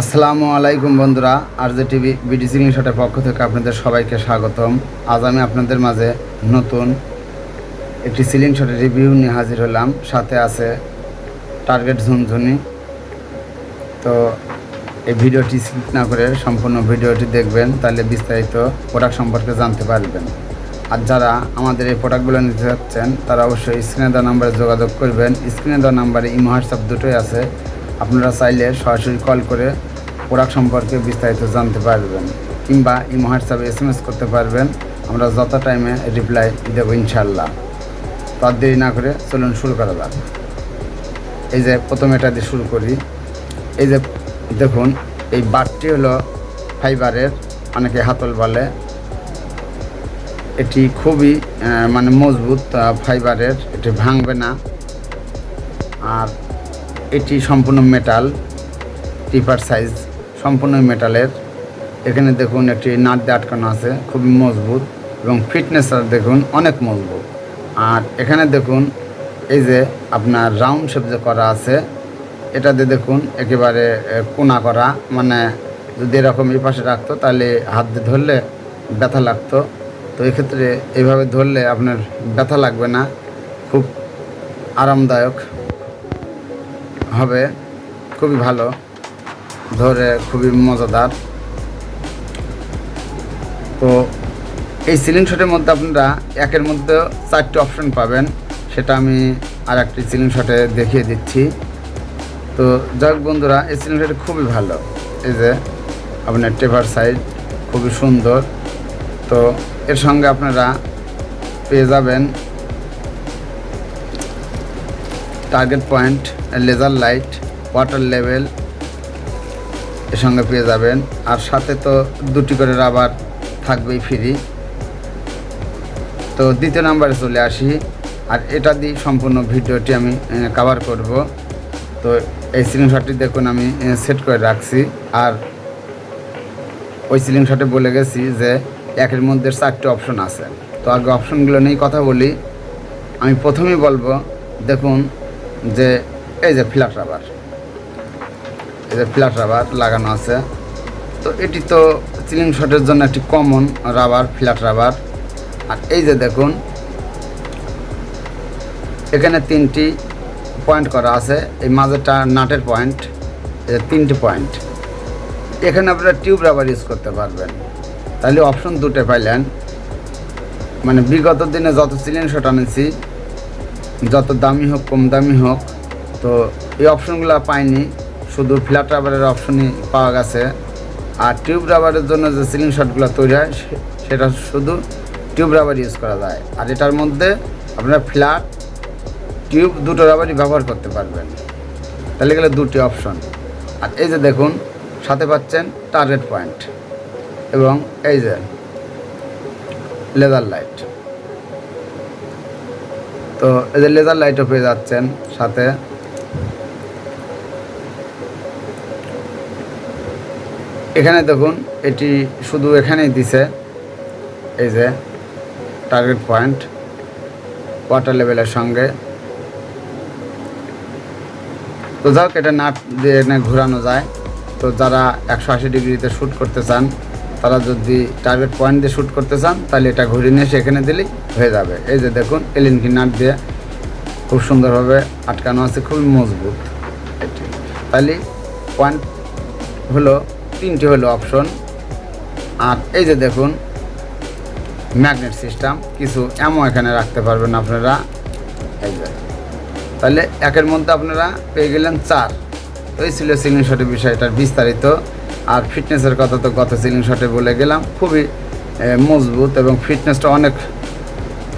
আসসালামু আলাইকুম বন্ধুরা, R J TV, BD ceiling শটের পক্ষ থেকে আপনাদের সবাইকে স্বাগতম। আজ আমি আপনাদের মাঝে নতুন একটি সিলিং শটের রিভিউ নিয়ে হাজির হলাম। সাথে আছে টার্গেট ঝুনঝুনি। তো এই ভিডিওটি স্কিপ না করে সম্পূর্ণ ভিডিওটি দেখবেন, তাহলে বিস্তারিত প্রোডাক্ট সম্পর্কে জানতে পারবেন। আর যারা আমাদের এই প্রোডাক্টগুলো নিতে চাচ্ছেন, তারা অবশ্যই স্ক্রিনে দেওয়া নাম্বারে যোগাযোগ করবেন। স্ক্রিনে দেওয়া নাম্বারে ইমো হোয়াটসঅ্যাপ দুটোই আছে। আপনারা চাইলে সরাসরি কল করে প্রোডাক্ট সম্পর্কে বিস্তারিত জানতে পারবেন, কিংবা ইমো হোয়াটসঅ্যাপে এস এম এস করতে পারবেন, আমরা যত টাইমে রিপ্লাই দেবো ইনশাল্লাহ তো আর দেরি না করে চলুন শুরু করা যাক। এই যে প্রথমে এটা দিয়ে শুরু করি। এই যে দেখুন, এই বারটি হলো ফাইবারের, অনেকে হাতল বলে। এটি খুবই মানে মজবুত ফাইবারের, এটি ভাঙবে না। আর এটি সম্পূর্ণ মেটাল টিপার সাইজ সম্পূর্ণ মেটালের এখানে দেখুন একটি নাট দিয়ে আটকানো আছে, খুবই মজবুত এবং ফিটনেস দেখুন অনেক মজবুত। আর এখানে দেখুন এই যে আপনার রাউন্ড শেপ যে করা আছে এটাতে দেখুন একেবারে কোনা করা। মানে যদি এরকম এই পাশে রাখতো তাহলে হাত দিয়ে ধরলে ব্যথা লাগতো। তো এক্ষেত্রে এইভাবে ধরলে আপনার ব্যথা লাগবে না, খুব আরামদায়ক হবে, খুবই ভালো। ধরে খুবই মজাদার। তো এই সিলিং শটের মধ্যে আপনারা একের মধ্যে চারটি অপশন পাবেন। সেটা আমি আর একটি সিলিং শটে দেখিয়ে দিচ্ছি। তো যাক বন্ধুরা, এই সিলিং শটটি খুবই ভালো। এই যে আপনার টেপার সাইড খুবই সুন্দর। তো এর সঙ্গে আপনারা পেয়ে যাবেন target point laser light water level সঙ্গে পেয়ে যাবেন। আর সাথে তো দুটি করে রাবার থাকবেই ফ্রি তো দ্বিতীয় নাম্বারে চলে আসি। আর এটা দিয়ে সম্পূর্ণ ভিডিওটি আমি কভার করব। তো এই সিলিং শটটি দেখুন, আমি সেট করে রাখছি। আর ওই সিলিং শটে বলে গেছি যে, একের মধ্যে চারটে অপশন আছে। তো আগে অপশনগুলো নিয়ে কথা বলি। আমি প্রথমেই বলব, দেখুন যে, এই যে ফ্ল্যাট রাবার যে ফ্ল্যাট রাবার লাগানো আছে। তো এটি তো সিলিং শটের জন্য একটি কমন রাবার ফ্ল্যাট রাবার। আর এই যে দেখুন, এখানে তিনটি পয়েন্ট করা আছে। এই মাঝেটা নাটের পয়েন্ট তিনটি পয়েন্ট এখানে আপনারা টিউব রাবার ইউজ করতে পারবেন। তাহলে অপশন দুটো পাইলেন। মানে বিগত দিনে যত সিলিং শট আনেছি, যত দামি হোক, কম দামি হোক, তো এই অপশনগুলো পাইনি। শুধু ফ্ল্যাট রাবারের অপশনই পাওয়া গেছে। আর টিউব রাবারের জন্য যে সিলিং শটগুলো তৈরি হয় সেটা শুধু টিউব রাবার ইউজ করা যায়। আর এটার মধ্যে আপনারা ফ্ল্যাট টিউব দুটো রাবারই ব্যবহার করতে পারবেন। তাহলে গেলে দুটি অপশন আর এই যে দেখুন, সাথে পাচ্ছেন টার্গেট পয়েন্ট এবং এই যে লেজার লাইট তো এই যে লেজার লাইটও পেয়ে যাচ্ছেন সাথে। এখানে দেখুন, এটি শুধু এখানেই দিছে। এই যে টার্গেট পয়েন্ট ওয়াটার লেভেলের সঙ্গে। তো যাক এটা নাট দিয়ে ঘোরানো যায়। তো যারা একশো আশি ডিগ্রিতে শ্যুট করতে চান, তারা যদি টার্গেট পয়েন্ট দিয়ে শ্যুট করতে চান, তাহলে এটা ঘুরিয়ে নিয়ে এসে এখানে দিলেই হয়ে যাবে। এই যে দেখুন, এলিনকি নাট দিয়ে খুব সুন্দরভাবে আটকানো আছে, খুবই মজবুত এটি। তাহলে পয়েন্ট হলো তিনটি হলো অপশন আর এই যে দেখুন ম্যাগনেট সিস্টেম কিছু এমন এখানে রাখতে পারবেন আপনারা। এই যে। তাহলে একের মধ্যে আপনারা পেয়ে গেলেন চার। এই ছিল সিলিং শটের বিষয়টার বিস্তারিত। আর ফিটনেসের কথা তো গত সিলিং শটে বলে গেলাম। খুবই মজবুত এবং ফিটনেসটা অনেক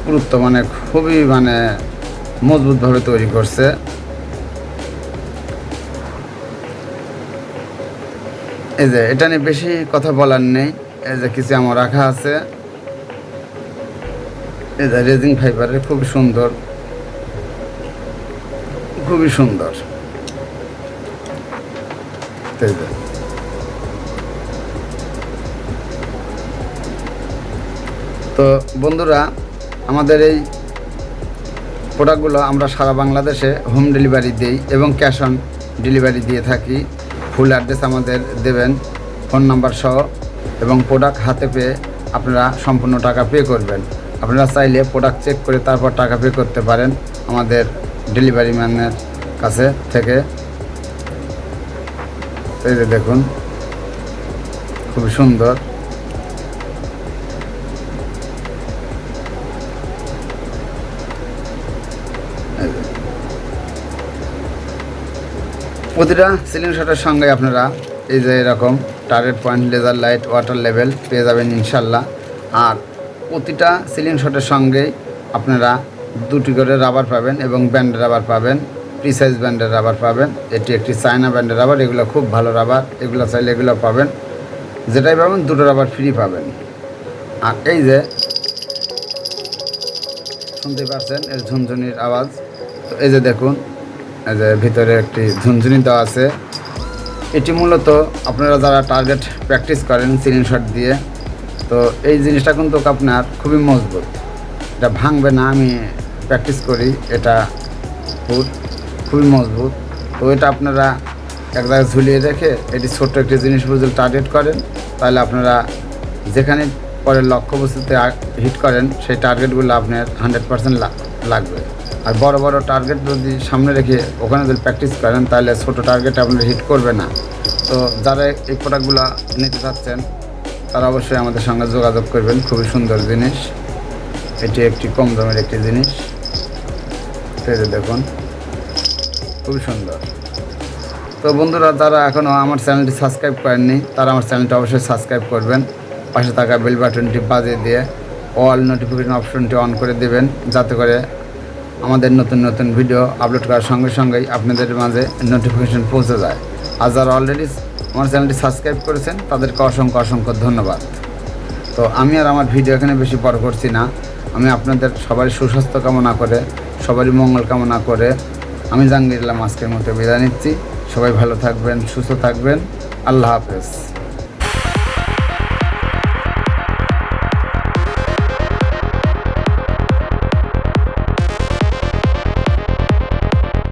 গুরুত্ব মানে খুবই মানে মজবুতভাবে তৈরি করছে। এই যে, এটা নিয়ে বেশি কথা বলার নেই। এই যে, কিছু আমার রাখা আছে। এই যে রেজিং ফাইবারের খুবই সুন্দর। খুবই সুন্দর। তো বন্ধুরা, আমাদের এই প্রোডাক্টগুলো আমরা সারা বাংলাদেশে হোম ডেলিভারি দিই এবং ক্যাশ অন ডেলিভারি দিয়ে থাকি। ফুল অ্যাড্রেস আমাদের দেবেন ফোন নাম্বার সহ, এবং প্রোডাক্ট হাতে পেয়ে আপনারা সম্পূর্ণ টাকা পে করবেন। আপনারা চাইলে প্রোডাক্ট চেক করে তারপর টাকা পে করতে পারেন আমাদের ডেলিভারি ম্যানের কাছে থেকে। এই যে দেখুন খুব সুন্দর। প্রতিটা সিলিং শটের সঙ্গে আপনারা এই যে এরকম target point laser light water level পেয়ে যাবেন ইনশাল্লাহ। আর প্রতিটা সিলিং শটের সঙ্গেই আপনারা দুটি করে রাবার পাবেন এবং ব্যান্ডের রাবার পাবেন প্রিসাইজ ব্যান্ডের রাবার পাবেন। এটি একটি চায়না ব্যান্ডের রাবার এগুলো খুব ভালো রাবার এগুলো চাইলে এগুলো পাবেন। যেটাই পাবেন, দুটো রাবার ফ্রি পাবেন। আর এই যে শুনতে পাচ্ছেন, এর ঝুনঝুনির আওয়াজ। তো এই যে দেখুন যে ভিতরে একটি ঝুনঝুনি দেওয়া আছে। এটি মূলত আপনারা যারা টার্গেট প্র্যাকটিস করেন সিলিং শট দিয়ে, তো এই জিনিসটা কিন্তু আপনার খুবই মজবুত। এটা ভাঙবে না, আমি প্র্যাকটিস করি, এটা খুব খুবই মজবুত। তো এটা আপনারা এক জায়গায় ঝুলিয়ে রেখে এটি ছোট্ট একটি জিনিস বুঝে টার্গেট করেন। তাহলে আপনারা যেখানে পরে লক্ষ্যবস্তুতে হিট করেন, সেই টার্গেটগুলো আপনার হান্ড্রেড পার্সেন্ট লাগবে। আর বড় বড় টার্গেট যদি সামনে রেখে ওখানে যদি প্র্যাকটিস করেন, তাহলে ছোট টার্গেট আপনার হিট করবে না। তো যারা এই প্রোডাক্টগুলো নিতে চাচ্ছেন, তারা অবশ্যই আমাদের সঙ্গে যোগাযোগ করবেন। খুবই সুন্দর জিনিস। এটি একটি কম দামের একটি জিনিস। এই দেখুন, খুবই সুন্দর। তো বন্ধুরা, যারা এখনও আমার চ্যানেলটি সাবস্ক্রাইব করেননি, তারা আমার চ্যানেলটি অবশ্যই সাবস্ক্রাইব করবেন। পাশে থাকা বেল বাটনটি বাজিয়ে দিয়ে অল নোটিফিকেশন অপশনটি অন করে দেবেন, যাতে করে আমাদের নতুন নতুন ভিডিও আপলোড করার সঙ্গে সঙ্গেই আপনাদের মাঝে নোটিফিকেশন পৌঁছে যায়। আর যারা অলরেডি আমার চ্যানেলটি সাবস্ক্রাইব করেছেন, তাদেরকে অসংখ্য অসংখ্য ধন্যবাদ। তো আমি আর আমার ভিডিও এখানে বেশি বড় করছি না। আমি আপনাদের সবারই সুস্বাস্থ্য কামনা করে, সবারই মঙ্গল কামনা করে আমি জাহাঙ্গীরলাম আজকের মতো বিদায় নিচ্ছি। সবাই ভালো থাকবেন, সুস্থ থাকবেন। আল্লাহ হাফেজ।